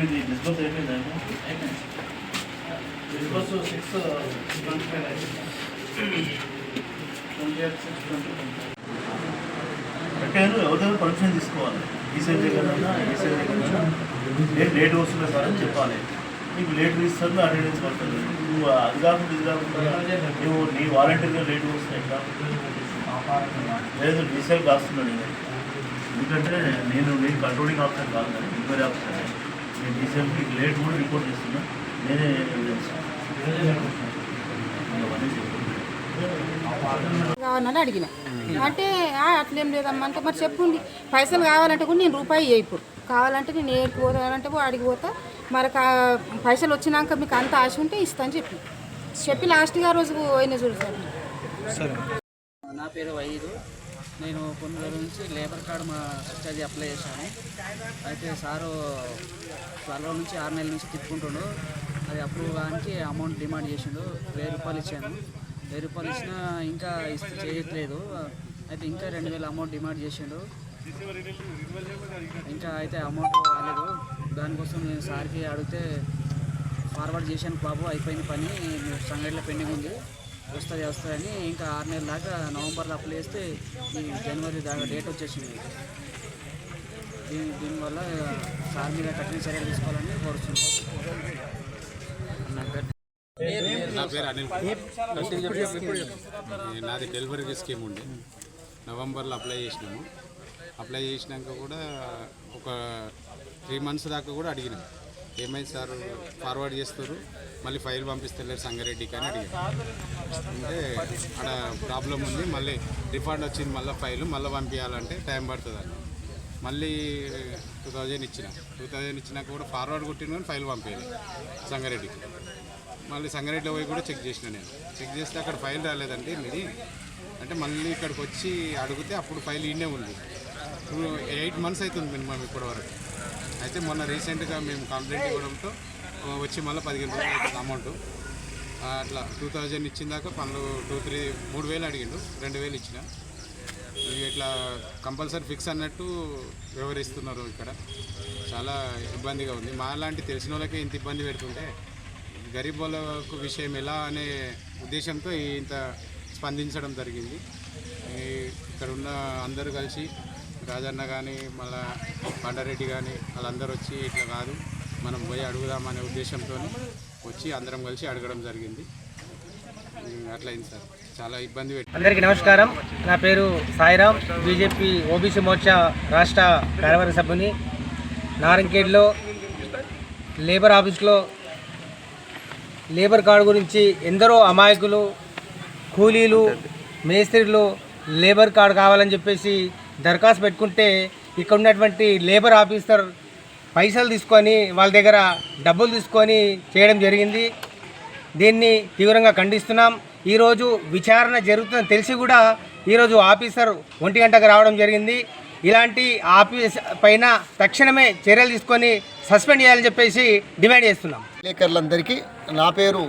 ఇది డిస్బస్ అయిపోయిందా disburse six twenty five twenty eight six twenty కట్టాను ఎవరిదైనా పర్మిషన్ తీసుకోవాలి ఈసీ దగ్గర ఈసీ దగ్గర నేను లేట్ వస్తున్నా సార్ అని చెప్పాలి నీకు లేట్ ఇస్తారు అటెండెన్స్ పడుతుంది నువ్వు అది కాకుండా ఇది కాకుండా నువ్వు నీ వాలంటీర్గా లేట్ వస్తున్నాయి ఎట్లా లేదు డీసెల్ కాస్తున్నాడు నేను ఎందుకంటే నేను నేను కంట్రోలింగ్ ఆఫీసర్ కాదు కానీ ఎంక్వైరీ ఆఫీసర్ నేను డీసెల్కి లేట్ కూడా రిపోర్ట్ చేస్తున్నా. నేనే ఎవిడెన్స్ కావాలని అడిగిన. అంటే "ఆ, అట్లేం లేదమ్మా అంటే మరి చెప్పుంది. పైసలు కావాలంటే కూడా నేను రూపాయి ఇప్పుడు. కావాలంటే నేను ఏడికి పోతానంటే అడిగి పోతా. మరి కా- పైసలు వచ్చినాక మీకు అంత ఆశ ఉంటే ఇస్తా అని చెప్పి. చెప్పి లాస్ట్గా ఆ రోజు పోయిన చూడు సార్. నా పేరు వైదు. నేను కొన్ని రోజుల నుంచి లేబర్ కార్డు మా స్టడీ అప్లై చేశాను. అయితే సారు త్వరలో నుంచి ఆరు నెలల నుంచి తిప్పుకుంటుండు. అది అప్రూవ్ కానికి అమౌంట్ డిమాండ్ చేసిండు. వెయ్యి రూపాయలు ఇచ్చాను. వెయ్యి రూపాయలు ఇచ్చినా ఇంకా ఇస్తే చేయట్లేదు. అయితే ఇంకా రెండు వేల అమౌంట్ డిమాండ్ చేసిండు. ఇంకా అయితే అమౌంట్ రాలేదు. దానికోసం నేను సార్కి అడిగితే ఫార్వర్డ్ చేశాను బాబు అయిపోయిన పని. సంగతిలో పెండింగ్ ఉంది. వస్తాయి వస్తాయని ఇంకా ఆరు నెలల దాకా నవంబర్లో అప్లై చేస్తే ఈ జనవరి దాకా డేట్ వచ్చేసింది. దీని దీనివల్ల సార్ మీద కఠిన చర్యలు తీసుకోవాలని కోరుతున్నాను నా పేరు అనిల్ నాది డెలివరీ స్కీమ్ ఉండే. నవంబర్లో అప్లై చేసినాము. అప్లై చేసినాక కూడా ఒక త్రీ మంత్స్ దాకా కూడా అడిగినాము ఏమైంది సార్? ఫార్వర్డ్ చేస్తారు మళ్ళీ ఫైల్ పంపిస్తలేరు సంగారెడ్డికి అని అడిగాను అంటే అక్కడ ప్రాబ్లం ఉంది మళ్ళీ రిఫండ్ వచ్చింది మళ్ళీ ఫైల్ మళ్ళీ పంపించాలంటే టైం పడుతుందని మళ్ళీ టూ థౌజండ్ ఇచ్చిన. టూ థౌజండ్ ఇచ్చినాక కూడా ఫార్వర్డ్ కొట్టిన కానీ ఫైల్ పంపించాలి సంగారెడ్డికి. మళ్ళీ సంగారెడ్డిలో పోయి కూడా చెక్ చేసిన నేను. చెక్ చేస్తే అక్కడ ఫైల్ రాలేదండి మీది అంటే మళ్ళీ ఇక్కడికి వచ్చి అడిగితే అప్పుడు ఫైల్ ఈనే ఉంది. ఎయిట్ మంత్స్ అవుతుంది మినిమం ఇప్పటి వరకు అయితే మొన్న రీసెంట్గా మేము కంప్లైంట్ ఇవ్వడంతో వచ్చి మళ్ళీ పదిహేను రోజులు అవుతుంది అమౌంట్. అట్లా టూ థౌజండ్ ఇచ్చిన దాకా పనులు టూ త్రీ మూడు వేలు అడిగిండు. రెండు వేలు ఇచ్చిన. ఇట్లా కంపల్సరీ ఫిక్స్ అన్నట్టు వివరిస్తున్నారు ఇక్కడ. చాలా ఇబ్బందిగా ఉంది. మా లాంటి తెలిసిన వాళ్ళకే ఇంత ఇబ్బంది పెడుతుంటే గరీబ్ వాళ్ళకు విషయం ఎలా అనే ఉద్దేశంతో ఇంత స్పందించడం జరిగింది. ఇక్కడ ఉన్న అందరూ కలిసి రాజన్న కానీ మళ్ళా పండారెడ్డి కానీ వాళ్ళందరూ వచ్చి ఇట్లా కాదు మనం పోయి అడుగుదామనే ఉద్దేశంతో వచ్చి అందరం కలిసి అడగడం జరిగింది. అట్లయింది సార్. చాలా ఇబ్బంది పెట్టి అందరికీ నమస్కారం. నా పేరు సాయిరామ్ బీజేపీ ఓబీసీ మోర్చా రాష్ట్ర కార్యవర్గ సభ్యుని. నారంకేడ్లో లేబర్ ఆఫీస్లో లేబర్ కార్డు గురించి ఎందరో అమాయకులు కూలీలు మేస్త్రీలు లేబర్ కార్డు కావాలని చెప్పేసి దరఖాస్తు పెట్టుకుంటే ఇక్కడ ఉన్నటువంటి లేబర్ ఆఫీసర్ పైసలు తీసుకొని వాళ్ళ దగ్గర డబ్బులు తీసుకొని చేయడం జరిగింది. దీన్ని తీవ్రంగా ఖండిస్తున్నాం. ఈరోజు విచారణ జరుగుతుందని తెలిసి కూడా ఈరోజు ఆఫీసర్ ఒంటి గంటకు రావడం జరిగింది. ఇలాంటి ఆఫీస్ పైన తక్షణమే చర్యలు తీసుకొని సస్పెండ్ చేయాలని చెప్పేసి డిమాండ్ చేస్తున్నాం. విలేకరులందరికీ నా పేరు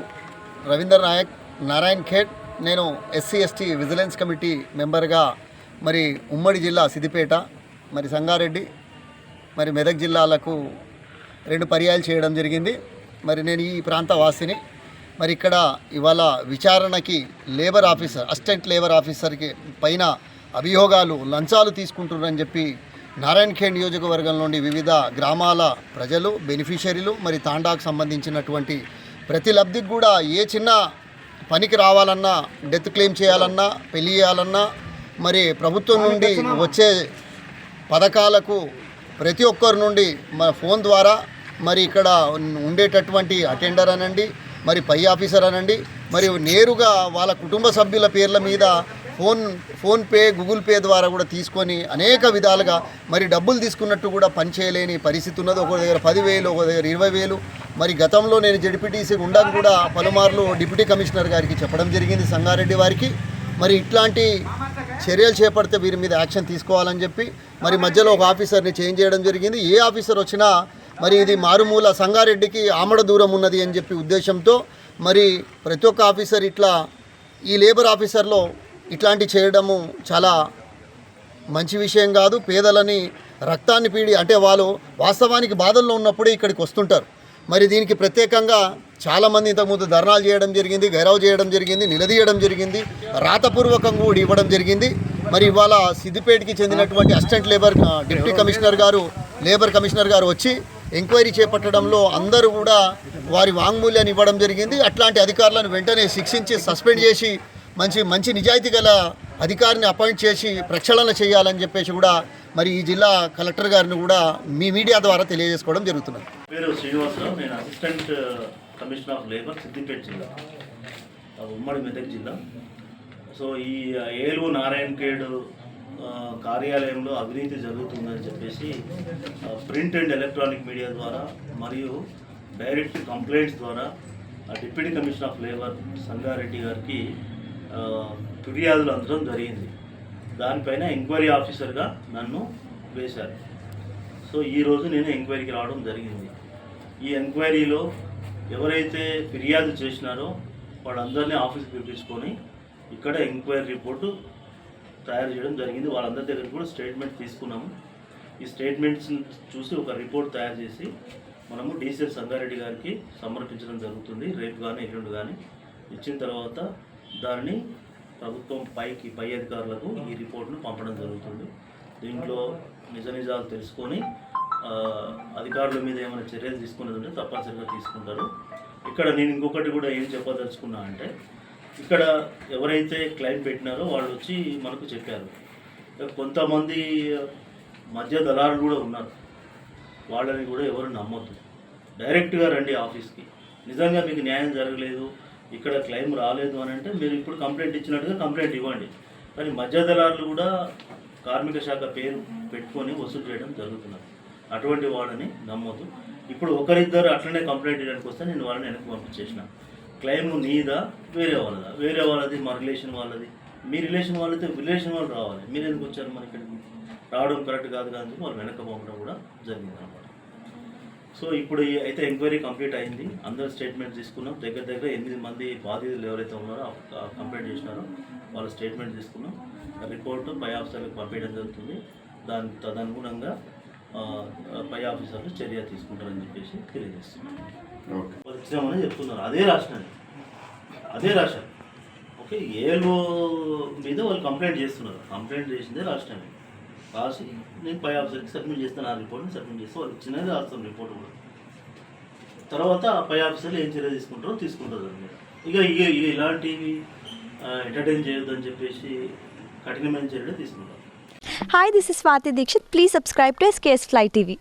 రవీందర్ నాయక్. నారాయణ్ ఖేడ్ నేను ఎస్సీ ఎస్టీ విజిలెన్స్ కమిటీ మెంబర్గా మరి ఉమ్మడి జిల్లా సిద్దిపేట మరి సంగారెడ్డి మరి మెదక్ జిల్లాలకు రెండు పర్యాయాలు చేయడం జరిగింది. మరి నేను ఈ ప్రాంత వాసిని. మరి ఇక్కడ ఇవాళ విచారణకి లేబర్ ఆఫీసర్ అసిస్టెంట్ లేబర్ ఆఫీసర్కి పైన అభియోగాలు లంచాలు తీసుకుంటున్నారని చెప్పి నారాయణ ఖేడ్ నియోజకవర్గం నుండి వివిధ గ్రామాల ప్రజలు బెనిఫిషరీలు మరి తాండాకు సంబంధించినటువంటి ప్రతి లబ్ధికి కూడా ఏ చిన్న పనికి రావాలన్నా డెత్ క్లెయిమ్ చేయాలన్నా పెళ్ళి చేయాలన్నా మరి ప్రభుత్వం నుండి వచ్చే పథకాలకు ప్రతి ఒక్కరి నుండి మన ఫోన్ ద్వారా మరి ఇక్కడ ఉండేటటువంటి అటెండర్ అనండి మరి పై ఆఫీసర్ అనండి మరి నేరుగా వాళ్ళ కుటుంబ సభ్యుల పేర్ల మీద ఫోన్ ఫోన్పే గూగుల్ పే ద్వారా కూడా తీసుకొని అనేక విధాలుగా మరి డబ్బులు తీసుకున్నట్టు కూడా పనిచేయలేని పరిస్థితి ఉన్నది. ఒక దగ్గర పదివేలు ఒక దగ్గర ఇరవై వేలు మరి గతంలో నేను జడ్పీటీసీ ఉండగా కూడా పలుమార్లు డిప్యూటీ కమిషనర్ గారికి చెప్పడం జరిగింది సంగారెడ్డి వారికి. మరి ఇట్లాంటి చర్యలు చేపడితే వీరి మీద యాక్షన్ తీసుకోవాలని చెప్పి మరి మధ్యలో ఒక ఆఫీసర్ని చేంజ్ చేయడం జరిగింది. ఏ ఆఫీసర్ వచ్చినా మరి ఇది మారుమూల సంగారెడ్డికి ఆమడ దూరం ఉన్నది అని చెప్పి ఉద్దేశంతో మరి ప్రతి ఒక్క ఆఫీసర్ ఇట్లా ఈ లేబర్ ఆఫీసర్లో ఇట్లాంటి చేయడము చాలా మంచి విషయం కాదు. పేదలని రక్తాన్ని పీడి అంటే వాళ్ళు వాస్తవానికి బాధల్లో ఉన్నప్పుడే ఇక్కడికి వస్తుంటారు. మరి దీనికి ప్రత్యేకంగా చాలామంది ఇంతకుముందు ధర్నాలు చేయడం జరిగింది గైరవ్ చేయడం జరిగింది నిలదీయడం జరిగింది రాతపూర్వకంగా కూడా ఇవ్వడం జరిగింది. మరి ఇవాళ సిద్దిపేటకి చెందినటువంటి అసిస్టెంట్ లేబర్ డిప్యూటీ కమిషనర్ గారు లేబర్ కమిషనర్ గారు వచ్చి ఎంక్వైరీ చేపట్టడంలో అందరూ కూడా వారి వాంగ్మూల్యాన్ని ఇవ్వడం జరిగింది. అట్లాంటి అధికారులను వెంటనే శిక్షించి సస్పెండ్ చేసి మంచి మంచి నిజాయితీ గల అధికారిని అపాయింట్ చేసి ప్రక్షాళన చేయాలని చెప్పేసి కూడా మరి ఈ జిల్లా కలెక్టర్ గారిని కూడా మీ మీడియా ద్వారా తెలియజేసుకోవడం జరుగుతున్నది. పేరు శ్రీనివాసరావు నేను assistant commissioner of labour Siddipet జిల్లా ఉమ్మడి మెదక్ జిల్లా. సో ఈ ఏలు నారాయణ ఖేడ్ కార్యాలయంలో అవినీతి జరుగుతుందని చెప్పేసి ప్రింట్ అండ్ ఎలక్ట్రానిక్ మీడియా ద్వారా మరియు డైరెక్ట్ కంప్లైంట్స్ ద్వారా deputy commissioner of labour Sangareddy గారికి ఫిర్యాదులు అందడం జరిగింది. దానిపైన ఎంక్వైరీ ఆఫీసర్గా నన్ను వేశారు. సో ఈరోజు నేను ఎంక్వైరీకి రావడం జరిగింది. ఈ ఎంక్వైరీలో ఎవరైతే ఫిర్యాదు చేసినారో వాళ్ళందరినీ ఆఫీస్కి పిలిపించుకొని ఇక్కడ ఎంక్వైరీ రిపోర్టు తయారు చేయడం జరిగింది. వాళ్ళందరి దగ్గర కూడా స్టేట్మెంట్ తీసుకున్నాము. ఈ స్టేట్మెంట్స్ చూసి ఒక రిపోర్ట్ తయారు చేసి మనము డీసీఎల్ సంగారెడ్డి గారికి సమర్పించడం జరుగుతుంది. రేపు కానీ ఎల్లుండి కానీ ఇచ్చిన తర్వాత దాన్ని ప్రభుత్వం పైకి పై అధికారులకు ఈ రిపోర్ట్ను పంపడం జరుగుతుంది. దీంట్లో నిజ నిజాలు తెలుసుకొని అధికారుల మీద ఏమైనా చర్యలు తీసుకునేది ఉంటే తప్పనిసరిగా తీసుకుంటారు. ఇక్కడ నేను ఇంకొకటి కూడా ఏం చెప్పదలుచుకున్నా అంటే ఇక్కడ ఎవరైతే క్లైమ్ పెట్టినారో వాళ్ళు వచ్చి మనకు చెప్పారు. కొంతమంది మధ్య దళారులు కూడా ఉన్నారు. వాళ్ళని కూడా ఎవరు నమ్మొద్దు. డైరెక్ట్గా రండి ఆఫీస్కి. నిజంగా మీకు న్యాయం జరగలేదు ఇక్కడ క్లెయిమ్ రాలేదు అని అంటే మీరు ఇప్పుడు కంప్లైంట్ ఇచ్చినట్టుగా కంప్లైంట్ ఇవ్వండి. కానీ మధ్య దళారులు కూడా కార్మిక శాఖ పేరు పెట్టుకొని వసూలు చేయడం జరుగుతున్నది. అటువంటి వాళ్ళని నమ్మొద్దు. ఇప్పుడు ఒకరిద్దరు అట్లనే కంప్లైంట్ ఇవ్వడానికి వస్తే నేను వాళ్ళని వెనక్కి పంపించేసిన. క్లెయిమ్ నీదా వేరే వాళ్ళదా? వేరే వాళ్ళది మా రిలేషన్ వాళ్ళది. మీ రిలేషన్ వాళ్ళతో రిలేషన్ వాళ్ళు రావాలి. మీరు ఎందుకు వచ్చారు మన ఇక్కడికి? రావడం కరెక్ట్ కాదు కానీ వాళ్ళు వెనక పంపడం కూడా జరిగింది అనమాట సో ఇప్పుడు అయితే ఎంక్వైరీ కంప్లీట్ అయింది. అందరు స్టేట్మెంట్ తీసుకున్నాం. దగ్గర దగ్గర ఎనిమిది మంది బాధితులు ఎవరైతే ఉన్నారో కంప్లైంట్ చేసినారో వాళ్ళ స్టేట్మెంట్ తీసుకున్నాం. రిపోర్టు పై ఆఫీసర్లకు పంపించడం జరుగుతుంది. దాని తదనుగుణంగా పై ఆఫీసర్లు చర్య తీసుకుంటారని చెప్పేసి తెలియజేస్తున్నాం. వాళ్ళు ఇచ్చామని చెప్తున్నారు. అదే రాసినది అదే. రాశారు ఓకే ఏలో మీద వాళ్ళు కంప్లైంట్ చేస్తున్నారు. కంప్లైంట్ చేసిందే రాష్ట్రమే. రాసి నేను పై ఆఫీసర్కి సబ్మిట్ చేస్తాను ఆ రిపోర్ట్ని సబ్మిట్ చేస్తే వాళ్ళు ఇచ్చినది రాస్తాను రిపోర్ట్ కూడా. తర్వాత ఆ పై ఆఫీసర్లు ఏం చర్య తీసుకుంటారో తీసుకుంటారు దాని ఇక ఇక ఇక ఇలాంటివి ఎంటర్టైన్ చేయొద్దని చెప్పేసి కఠినమైన చర్యలు తీసుకుంటారు. Hi this is Swathi Dixit please subscribe to SKS fly TV